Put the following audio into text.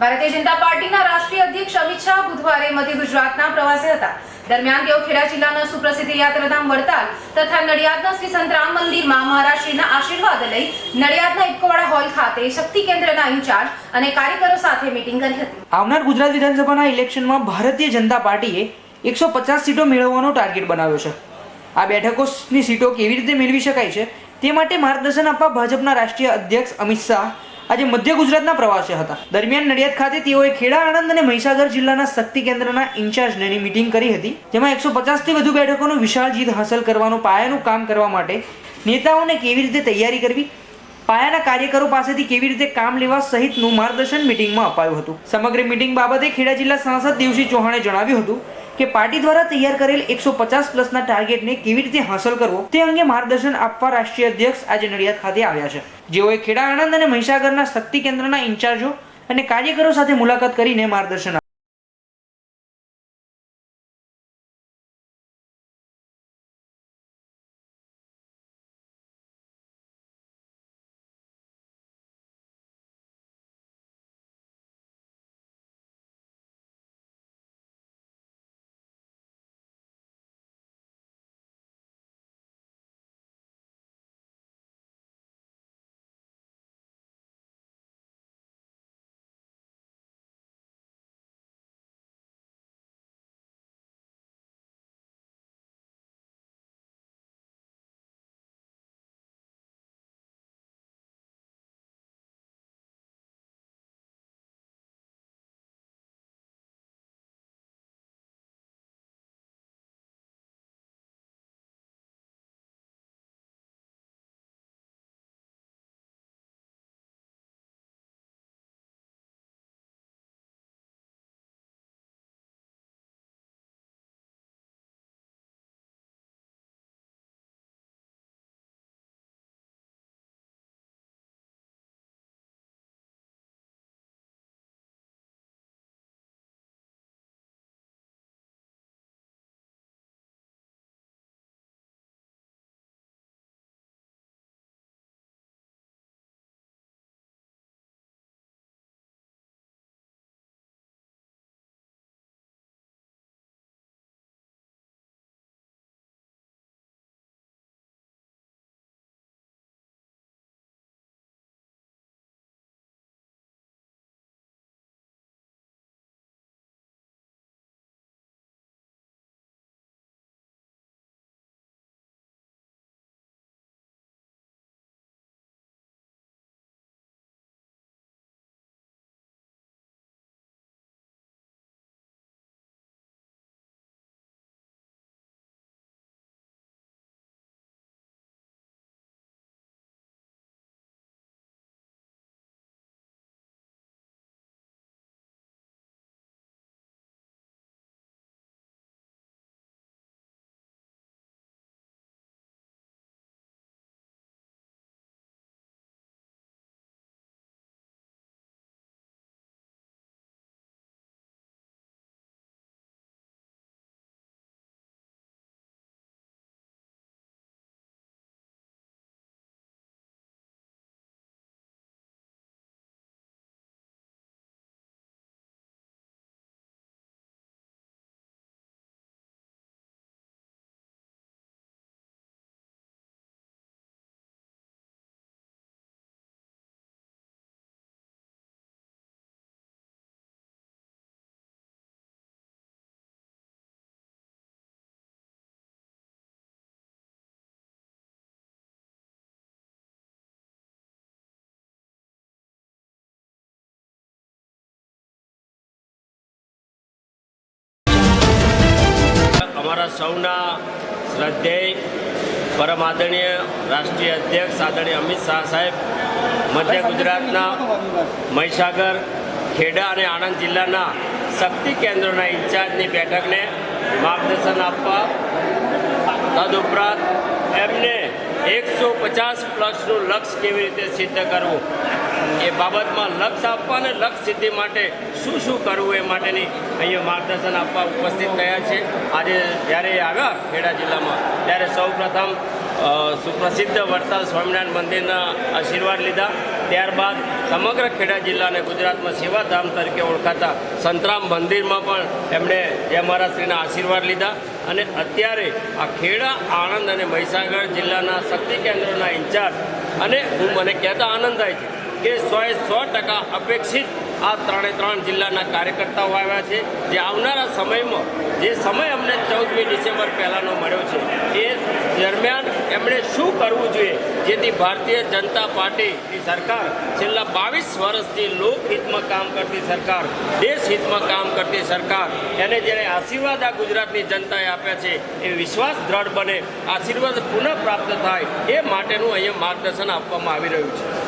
ભારતીય જનતા પાર્ટીના રાષ્ટ્રીય અધ્યક્ષ અમિત શાહ બુધવારે મધ્ય ગુજરાતના પ્રવાસે હતા. દરમિયાન તેઓ ખેડા જિલ્લાના સુપ્રસિદ્ધ યાત્રાધામ વડતાલ તથા નડિયાદના શ્રી સંતરામ મંદિરમાં મહારાષ્ટ્રીના આશીર્વાદ લઈ નડિયાદના ઇક્કોવાડા હોલ ખાતે શક્તિ કેન્દ્રના ઇન્ચાર્જ અને કાર્યકરો સાથે મીટિંગ કરી હતી. આવનાર ગુજરાત વિધાનસભાના ઇલેક્શનમાં ભારતીય જનતા પાર્ટીએ એકસો પચાસ સીટો મેળવવાનો ટાર્ગેટ બનાવ્યો છે. આ બેઠકોની સીટો કેવી રીતે મેળવી શકાય છે તે માટે માર્ગદર્શન આપવા ભાજપના રાષ્ટ્રીય અધ્યક્ષ અમિત શાહ આજે મધ્ય ગુજરાતના પ્રવાસે હતા. દરમિયાન નડિયાદ ખાતે તેઓએ ખેડા, આણંદ અને મહીસાગર જિલ્લાના શક્તિ કેન્દ્રના ઇન્ચાર્જની મીટિંગ કરી હતી, જેમાં એકસો પચાસથી વધુ બેઠકોનું વિશાળ જીત હાંસલ કરવાનું પાયાનું કામ કરવા માટે નેતાઓને કેવી રીતે તૈયારી કરવી, પાયાના કાર્યકરો પાસેથી કેવી રીતે કામ લેવા સહિતનું માર્ગદર્શન મીટિંગમાં અપાયું હતું. સમગ્ર મીટિંગ બાબતે ખેડા જિલ્લા સાંસદ દેવસિંહ ચૌહાણે જણાવ્યું હતું કે પાર્ટી દ્વારા તૈયાર કરેલ એકસો પચાસ પ્લસના ટાર્ગેટને કેવી રીતે હાંસલ કરવો તે અંગે માર્ગદર્શન આપવા રાષ્ટ્રીય અધ્યક્ષ આજે નડિયાદ ખાતે આવ્યા છે. જેઓએ ખેડા, આણંદ અને મહીસાગરના શક્તિ કેન્દ્રના ઇન્ચાર્જો અને કાર્યકરો સાથે મુલાકાત કરીને માર્ગદર્શન અમારા સૌના શ્રદ્ધેય પરમ આદરણીય રાષ્ટ્રીય અધ્યક્ષ આદરણીય અમિત શાહ સાહેબ, મધ્ય ગુજરાતના મહીસાગર, ખેડા અને આણંદ જિલ્લાના શક્તિ કેન્દ્રોના ઇન્ચાર્જની બેઠકને માર્ગદર્શન આપવા તદુપરાંત એમને એકસો પચાસ પ્લસનું લક્ષ્ય કેવી રીતે સિદ્ધ કરવું? એ બાબતમાં લક્ષ્ય આપવા અને લક્ષ સિદ્ધિ માટે શું શું કરવું એ માટેની અહીંયા માર્ગદર્શન આપવા ઉપસ્થિત થયા છે. આજે જ્યારે આવ્યા ખેડા જિલ્લામાં, ત્યારે સૌ પ્રથમ સુપ્રસિદ્ધ વડતાલ સ્વામિનારાયણ મંદિરના આશીર્વાદ લીધા. ત્યારબાદ સમગ્ર ખેડા જિલ્લાને ગુજરાતમાં સેવાધામ તરીકે ઓળખાતા સંતરામ મંદિરમાં પણ એમણે જય મહારાજશ્રીના આશીર્વાદ લીધા. અને અત્યારે આ ખેડા, આણંદ અને મહીસાગર જિલ્લાના શક્તિ કેન્દ્રોના ઇન્ચાર્જ અને હું મને કહેતા આનંદ થાય છે કે સોએ સો ટકા અપેક્ષિત આ ત્રણે ત્રણ જિલ્લાના કાર્યકર્તાઓ આવ્યા છે. જે આવનારા સમયમાં, જે સમય અમને ચૌદમી ડિસેમ્બર પહેલાંનો મળ્યો છે, એ દરમિયાન એમણે શું કરવું જોઈએ? જેથી ભારતીય જનતા પાર્ટીની સરકાર છેલ્લા બાવીસ વર્ષથી લોકહિતમાં કામ કરતી સરકાર, દેશહિતમાં કામ કરતી સરકાર, એને જેણે આશીર્વાદ આ ગુજરાતની જનતાએ આપ્યા છે, એ વિશ્વાસ દ્રઢ બને, આશીર્વાદ પુનઃપ્રાપ્ત થાય, એ માટેનું અહીંયા માર્ગદર્શન આપવામાં આવી રહ્યું છે.